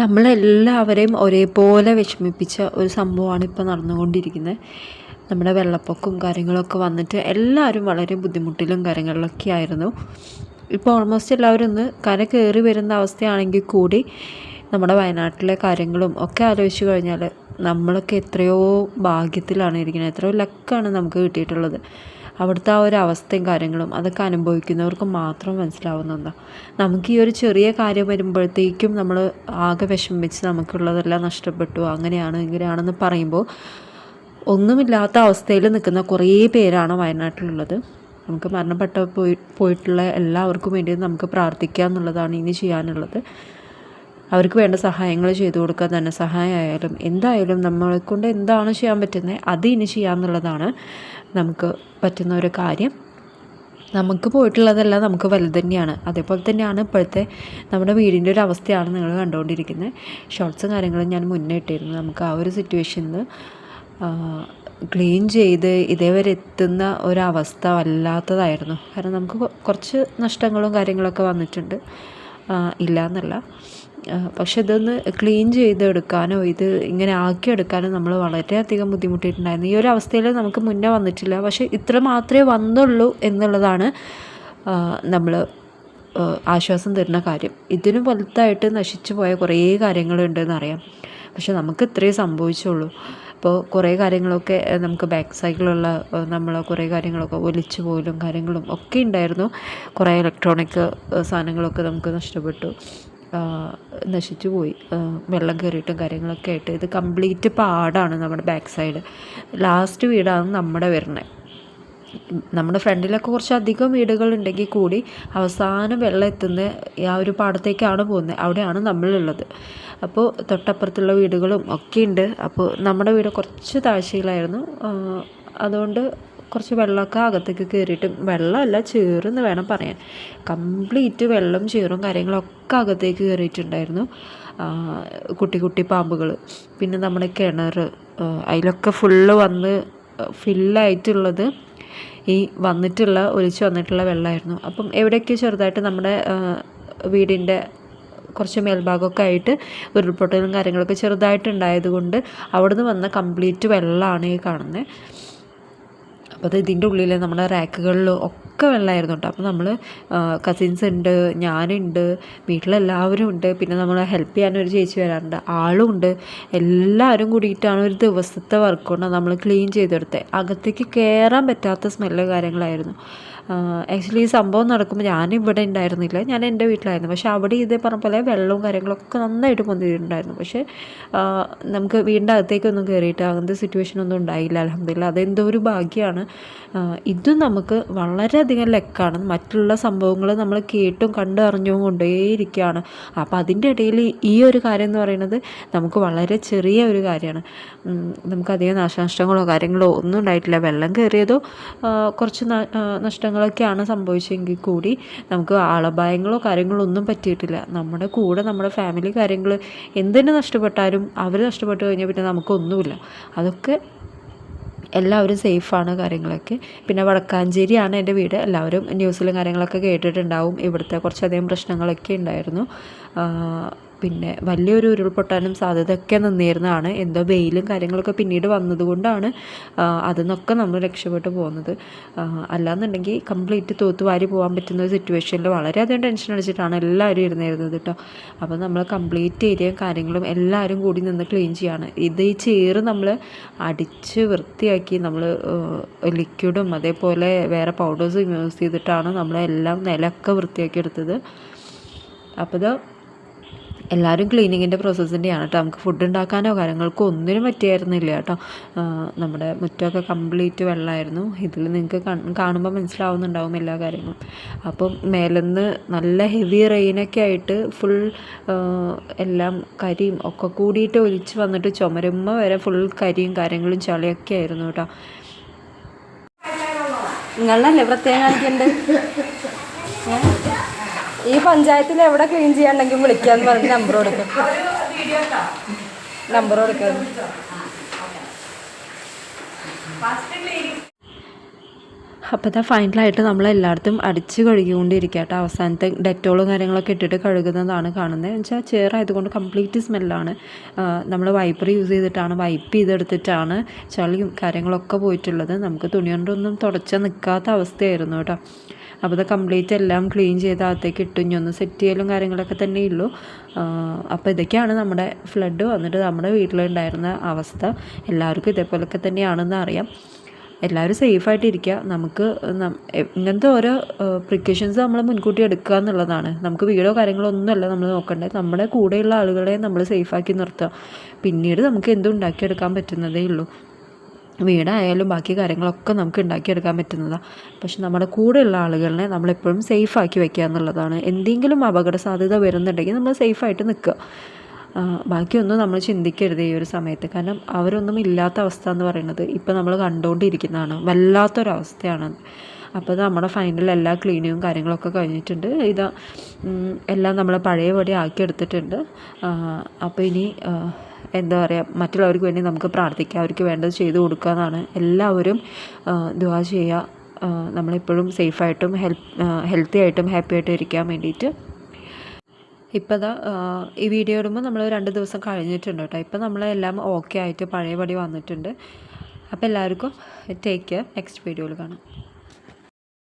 നമ്മളെല്ലാവരെയും ഒരേപോലെ വിഷമിപ്പിച്ച ഒരു സംഭവമാണ് ഇപ്പോൾ നടന്നുകൊണ്ടിരിക്കുന്നത്. നമ്മുടെ വെള്ളപ്പൊക്കവും കാര്യങ്ങളൊക്കെ വന്നിട്ട് എല്ലാവരും വളരെ ബുദ്ധിമുട്ടിലും കാര്യങ്ങളിലൊക്കെ ആയിരുന്നു. ഇപ്പോൾ ഓൾമോസ്റ്റ് എല്ലാവരും ഒന്ന് കര കയറി വരുന്ന അവസ്ഥയാണെങ്കിൽ കൂടി നമ്മുടെ വയനാട്ടിലെ കാര്യങ്ങളും ഒക്കെ ആലോചിച്ച് കഴിഞ്ഞാൽ നമ്മളൊക്കെ എത്രയോ ഭാഗ്യത്തിലാണ് ഇരിക്കുന്നത്. എത്രയോ ലക്കാണ് നമുക്ക് കിട്ടിയിട്ടുള്ളത്. അവിടുത്തെ ആ ഒരു അവസ്ഥയും കാര്യങ്ങളും അതൊക്കെ അനുഭവിക്കുന്നവർക്ക് മാത്രം മനസ്സിലാവുന്നുണ്ട്. നമുക്ക് ഈ ഒരു ചെറിയ കാര്യം വരുമ്പോഴത്തേക്കും നമ്മൾ ആകെ വിഷമിച്ച് നമുക്കുള്ളതെല്ലാം നഷ്ടപ്പെട്ടു. അങ്ങനെയാണ് ഇങ്ങനെയാണെന്ന് പറയുമ്പോൾ ഒന്നുമില്ലാത്ത അവസ്ഥയിൽ നിൽക്കുന്ന കുറേ പേരാണ് വയനാട്ടിലുള്ളത്. നമുക്ക് മരണപ്പെട്ട പോയി പോയിട്ടുള്ള എല്ലാവർക്കും വേണ്ടി നമുക്ക് പ്രാർത്ഥിക്കുക എന്നുള്ളതാണ് ഇനി ചെയ്യാനുള്ളത്. അവർക്ക് വേണ്ട സഹായങ്ങൾ ചെയ്തു കൊടുക്കുക ധനസഹായമായാലും എന്തായാലും നമ്മളെ കൊണ്ട് എന്താണ് ചെയ്യാൻ പറ്റുന്നത് അത് ഇനി ചെയ്യാമെന്നുള്ളതാണ് നമുക്ക് പറ്റുന്ന ഒരു കാര്യം. നമുക്ക് പോയിട്ടുള്ളതെല്ലാം നമുക്ക് വലുത് തന്നെയാണ്. അതേപോലെ തന്നെയാണ് ഇപ്പോഴത്തെ നമ്മുടെ വീടിന്റെ ഒരു അവസ്ഥയാണ് നിങ്ങൾ കണ്ടുകൊണ്ടിരിക്കുന്നത്. ഷോർട്സും കാര്യങ്ങളും ഞാൻ മുന്നേ ഇട്ടിരുന്നു. നമുക്ക് ആ ഒരു സിറ്റുവേഷനിൽ ക്ലീൻ ചെയ്ത് ഇതേവരെ എത്തുന്ന ഒരവസ്ഥ വല്ലാത്തതായിരുന്നു. കാരണം നമുക്ക് കുറച്ച് നഷ്ടങ്ങളും കാര്യങ്ങളൊക്കെ വന്നിട്ടുണ്ട്. ഇല്ല എന്നല്ല പക്ഷെ ഇതൊന്ന് ക്ലീൻ ചെയ്തെടുക്കാനോ ഇത് ഇങ്ങനെ ആക്കിയെടുക്കാനോ നമ്മൾ വളരെയധികം ബുദ്ധിമുട്ടിയിട്ടുണ്ടായിരുന്നു. ഈ ഒരു അവസ്ഥയിൽ നമുക്ക് മുന്നേ വന്നിട്ടില്ല. പക്ഷേ ഇത്ര മാത്രമേ വന്നുള്ളൂ എന്നുള്ളതാണ് നമ്മൾ ആശ്വാസം തരുന്ന കാര്യം. ഇതിനു വലുതായിട്ട് നശിച്ചു പോയ കുറേ കാര്യങ്ങളുണ്ടെന്നറിയാം. പക്ഷെ നമുക്ക് ഇത്രയേ സംഭവിച്ചുള്ളൂ. അപ്പോൾ കുറേ കാര്യങ്ങളൊക്കെ നമുക്ക് ബാക്ക് സൈഡിലുള്ള നമ്മൾ കുറേ കാര്യങ്ങളൊക്കെ ഒലിച്ചു പോലും കാര്യങ്ങളും ഒക്കെ ഉണ്ടായിരുന്നു. കുറേ ഇലക്ട്രോണിക് സാധനങ്ങളൊക്കെ നമുക്ക് നഷ്ടപ്പെട്ടു. നശിച്ചു പോയി. വെള്ളം കയറിയിട്ടും കാര്യങ്ങളൊക്കെ ആയിട്ട്. ഇത് കംപ്ലീറ്റ് പാടാണ് നമ്മുടെ ബാക്ക് സൈഡ് ലാസ്റ്റ് വീടാണ് നമ്മുടെ വരുന്നത്. നമ്മുടെ ഫ്രണ്ടിലൊക്കെ കുറച്ച് അധികം വീടുകളുണ്ടെങ്കിൽ കൂടി അവസാനം വെള്ളം എത്തുന്ന ആ ഒരു പാടത്തേക്കാണ് പോകുന്നത്. അവിടെയാണ് നമ്മളുള്ളത്. അപ്പോൾ തൊട്ടപ്പുറത്തുള്ള വീടുകളും ഒക്കെ ഉണ്ട്. അപ്പോൾ നമ്മുടെ വീട് കുറച്ച് താഴ്ചയിലായിരുന്നു. അതുകൊണ്ട് കുറച്ച് വെള്ളമൊക്കെ അകത്തേക്ക് കയറിയിട്ട് വെള്ളമല്ല ചേറെന്ന് വേണം പറയാൻ. കംപ്ലീറ്റ് വെള്ളം ചേറും കാര്യങ്ങളൊക്കെ അകത്തേക്ക് കയറിയിട്ടുണ്ടായിരുന്നു. കുട്ടി കുട്ടി പാമ്പുകൾ പിന്നെ നമ്മുടെ കിണർ അതിലൊക്കെ ഫുള്ള് വന്ന് ഫില്ലായിട്ടുള്ളത് ഈ വന്നിട്ടുള്ള ഒലിച്ചു വന്നിട്ടുള്ള വെള്ളമായിരുന്നു. അപ്പം എവിടെയൊക്കെയോ ചെറുതായിട്ട് നമ്മുടെ വീടിന്റെ കുറച്ച് മേൽഭാഗമൊക്കെ ആയിട്ട് ഉരുൾപൊട്ടലും കാര്യങ്ങളൊക്കെ ചെറുതായിട്ട് കൊണ്ട് അവിടുന്ന് വന്ന കംപ്ലീറ്റ് വെള്ളമാണ് ഈ കാണുന്നത്. അപ്പോൾ അത് ഇതിന്റെ ഉള്ളിൽ നമ്മുടെ റാക്കുകളിൽ ഒക്കെ വെള്ളമായിരുന്നു കേട്ടോ അപ്പോൾ നമ്മൾ കസിൻസ് ഉണ്ട് ഞാനുണ്ട് വീട്ടിലെല്ലാവരും ഉണ്ട്. പിന്നെ നമ്മൾ ഹെൽപ്പ് ചെയ്യാൻ ഒരു ചേച്ചി വരാറുണ്ട്. ആളും ഉണ്ട്. എല്ലാവരും കൂടിയിട്ടാണ് ഒരു ദിവസത്തെ വർക്ക് കൊണ്ട് നമ്മൾ ക്ലീൻ ചെയ്തെടുത്തത്. അകത്തേക്ക് കയറാൻ പറ്റാത്ത സ്മെല്ല് കാര്യങ്ങളായിരുന്നു. ആക്ച്വലി ഈ സംഭവം നടക്കുമ്പോൾ ഞാൻ ഇവിടെ ഉണ്ടായിരുന്നില്ല. ഞാൻ എന്റെ വീട്ടിലായിരുന്നു. പക്ഷേ അവിടെ ഇതേ പറഞ്ഞ പോലെ വെള്ളവും കാര്യങ്ങളൊക്കെ നന്നായിട്ട് പൊന്തിയിട്ടുണ്ടായിരുന്നു. പക്ഷേ നമുക്ക് വീടിന്റെ അകത്തേക്കൊന്നും കയറിയിട്ട് അങ്ങനത്തെ സിറ്റുവേഷൻ ഒന്നും ഉണ്ടായില്ല അലഹമില്ല അതെന്തോ ഒരു ഭാഗ്യമാണ് ഇതും നമുക്ക് വളരെയധികം ലെക്കാണ്. മറ്റുള്ള സംഭവങ്ങൾ നമ്മൾ കേട്ടും കണ്ടറിഞ്ഞും കൊണ്ടേയിരിക്കുകയാണ്. അപ്പോൾ അതിന്റെ ഇടയിൽ ഈ ഒരു കാര്യം എന്ന് പറയുന്നത് നമുക്ക് വളരെ ചെറിയ ഒരു കാര്യമാണ്. നമുക്കധികം നാശനഷ്ടങ്ങളോ കാര്യങ്ങളോ ഒന്നും ഉണ്ടായിട്ടില്ല. വെള്ളം കയറിയതോ കുറച്ച് നഷ്ടങ്ങളൊക്കെയാണ് സംഭവിച്ചെങ്കിൽ കൂടി നമുക്ക് ആളപായങ്ങളോ കാര്യങ്ങളോ ഒന്നും പറ്റിയിട്ടില്ല. നമ്മുടെ കൂടെ നമ്മുടെ ഫാമിലി കാര്യങ്ങൾ എന്തിനു നഷ്ടപ്പെട്ടാലും അവർ നഷ്ടപ്പെട്ടു കഴിഞ്ഞാൽ പിന്നെ നമുക്കൊന്നുമില്ല. അതൊക്കെ എല്ലാവരും സേഫാണ് കാര്യങ്ങളൊക്കെ. പിന്നെ വടക്കാഞ്ചേരിയാണ് എന്റെ വീട്. എല്ലാവരും ന്യൂസിലും കാര്യങ്ങളൊക്കെ കേട്ടിട്ടുണ്ടാവും. ഇവിടുത്തെ കുറച്ചധികം പ്രശ്നങ്ങളൊക്കെ ഉണ്ടായിരുന്നു. പിന്നെ വലിയൊരു ഉരുൾപൊട്ടാനും സാധ്യതയൊക്കെ നിന്നിരുന്നതാണ്. എന്തോ വെയിലും കാര്യങ്ങളൊക്കെ പിന്നീട് വന്നതുകൊണ്ടാണ് അതിന്നൊക്കെ നമ്മൾ രക്ഷപ്പെട്ടു പോകുന്നത്. അല്ലാന്നുണ്ടെങ്കിൽ കംപ്ലീറ്റ് തൂത്തുവാരി പോകാൻ പറ്റുന്ന ഒരു സിറ്റുവേഷനിൽ വളരെയധികം ടെൻഷൻ അടിച്ചിട്ടാണ് എല്ലാവരും ഇരുന്നിരുന്നത് കേട്ടോ അപ്പോൾ നമ്മൾ കംപ്ലീറ്റ് ഏരിയയും കാര്യങ്ങളും എല്ലാവരും കൂടി നിന്ന് ക്ലീൻ ചെയ്യാണ്. ഇത് ഈ ചേറ് നമ്മൾ അടിച്ച് വൃത്തിയാക്കി നമ്മൾ ലിക്വിഡും അതേപോലെ വേറെ പൗഡേഴ്സും യൂസ് ചെയ്തിട്ടാണ് നമ്മളെല്ലാം നിലമൊക്കെ വൃത്തിയാക്കി എടുത്തത്. അപ്പോൾ എല്ലാവരും ക്ലീനിങ്ങിന്റെ പ്രോസസ്സിന്റെയാണ് കേട്ടോ നമുക്ക് ഫുഡ് ഉണ്ടാക്കാനോ കാര്യങ്ങൾക്കോ ഒന്നിനും പറ്റിയായിരുന്നില്ല കേട്ടോ നമ്മുടെ മുറ്റമൊക്കെ കംപ്ലീറ്റ് വെള്ളമായിരുന്നു ഇതിൽ നിങ്ങൾക്ക് കാണുമ്പോൾ മനസ്സിലാവുന്നുണ്ടാവും എല്ലാ കാര്യങ്ങളും. അപ്പം മേലെന്ന് നല്ല ഹെവി റെയിനൊക്കെ ആയിട്ട് ഫുൾ എല്ലാം കരിയും ഒക്കെ കൂടിയിട്ട് ഒലിച്ച് വന്നിട്ട് ചുമരുമ്മ വരെ ഫുൾ കരിയും കാര്യങ്ങളും ചളിയൊക്കെ ആയിരുന്നു കേട്ടോ നിങ്ങളല്ലേ പ്രത്യേകം കാണിക്കണ്ട്? ഈ പഞ്ചായത്തിൽ എവിടെ ക്ലീൻ ചെയ്യാണ്ടെങ്കിൽ വിളിക്കാന്ന് പറഞ്ഞ് നമ്പർ കൊടുക്കും. നമ്പർ കൊടുക്കാം. അപ്പോൾ ഇതാ ഫൈനലായിട്ട് നമ്മൾ എല്ലായിടത്തും അടിച്ച് കഴുകിക്കൊണ്ടിരിക്കുക കേട്ടോ അവസാനത്തെ ഡെറ്റോളും കാര്യങ്ങളൊക്കെ ഇട്ടിട്ട് കഴുകുന്നതാണ് കാണുന്നത്. എന്ന് വെച്ചാൽ ചെയറായതുകൊണ്ട് കംപ്ലീറ്റ് സ്മെല്ലാണ് നമ്മൾ വൈപ്പർ യൂസ് ചെയ്തിട്ടാണ് വൈപ്പ് ചെയ്തെടുത്തിട്ടാണ് ചളിയും കാര്യങ്ങളൊക്കെ പോയിട്ടുള്ളത്. നമുക്ക് തുണി കൊണ്ടൊന്നും തുടച്ച നിൽക്കാത്ത അവസ്ഥയായിരുന്നു കേട്ടോ. അപ്പോൾ ഇത് കംപ്ലീറ്റ് എല്ലാം ക്ലീൻ ചെയ്ത് അകത്തേക്ക് ഇട്ടു. ഇനി ഒന്ന് സെറ്റ് ചെയ്യലും കാര്യങ്ങളൊക്കെ തന്നെ ഉള്ളൂ. അപ്പോൾ ഇതൊക്കെയാണ് നമ്മുടെ ഫ്ലഡ് വന്നിട്ട് നമ്മുടെ വീട്ടിലുണ്ടായിരുന്ന അവസ്ഥ. എല്ലാവർക്കും ഇതേപോലൊക്കെ തന്നെയാണെന്ന് അറിയാം. എല്ലാവരും സേഫായിട്ട് ഇരിക്കുക നമുക്ക് ഇങ്ങനത്തെ ഓരോ പ്രിക്കോഷൻസ് നമ്മൾ മുൻകൂട്ടി എടുക്കുക എന്നുള്ളതാണ്. നമുക്ക് വീടോ കാര്യങ്ങളോ ഒന്നുമല്ല നമ്മൾ നോക്കേണ്ടത്. നമ്മുടെ കൂടെയുള്ള ആളുകളെ നമ്മൾ സേഫാക്കി നിർത്തുക. പിന്നീട് നമുക്ക് എന്തും ഉണ്ടാക്കിയെടുക്കാൻ പറ്റുന്നതേ ഉള്ളൂ. വീടായാലും ബാക്കി കാര്യങ്ങളൊക്കെ നമുക്ക് ഉണ്ടാക്കിയെടുക്കാൻ പറ്റുന്നതാണ് പക്ഷെ നമ്മുടെ കൂടെയുള്ള ആളുകളെ നമ്മളെപ്പോഴും സേഫാക്കി വയ്ക്കുക എന്നുള്ളതാണ്. എന്തെങ്കിലും അപകട സാധ്യത വരുന്നുണ്ടെങ്കിൽ നമ്മൾ സേഫായിട്ട് നിൽക്കുക. ബാക്കിയൊന്നും നമ്മൾ ചിന്തിക്കരുത് ഈ ഒരു സമയത്ത്. കാരണം അവരൊന്നും ഇല്ലാത്ത അവസ്ഥ എന്ന് പറയുന്നത് ഇപ്പം നമ്മൾ കണ്ടുകൊണ്ടിരിക്കുന്നതാണ്. വല്ലാത്തൊരവസ്ഥയാണ്. അപ്പോൾ നമ്മുടെ ഫൈനൽ എല്ലാ ക്ലീനിങ്ങും കാര്യങ്ങളൊക്കെ കഴിഞ്ഞിട്ടുണ്ട്. ഇത് എല്ലാം നമ്മൾ പഴയപടി ആക്കിയെടുത്തിട്ടുണ്ട് അപ്പോൾ ഇനി എന്താ പറയുക മറ്റുള്ളവർക്ക് വേണ്ടി നമുക്ക് പ്രാർത്ഥിക്കാം. അവർക്ക് വേണ്ടത് ചെയ്തു കൊടുക്കുക എന്നാണ്. എല്ലാവരും ദുവാ ചെയ്യുക നമ്മളെപ്പോഴും സേഫായിട്ടും ഹെൽപ്പ് ഹെൽത്തി ആയിട്ടും ഹാപ്പി ആയിട്ടും ഇരിക്കാൻ വേണ്ടിയിട്ട് ഇപ്പോൾ ഇതാ ഈ വീഡിയോ ഇടുമ്പോൾ നമ്മൾ രണ്ട് ദിവസം കഴിഞ്ഞിട്ടുണ്ട് കേട്ടോ. ഇപ്പോൾ നമ്മളെല്ലാം ഓക്കെ ആയിട്ട് പഴയപടി വന്നിട്ടുണ്ട്. അപ്പോൾ എല്ലാവർക്കും ടേക്ക് കെയർ നെക്സ്റ്റ് വീഡിയോയിൽ കാണാം.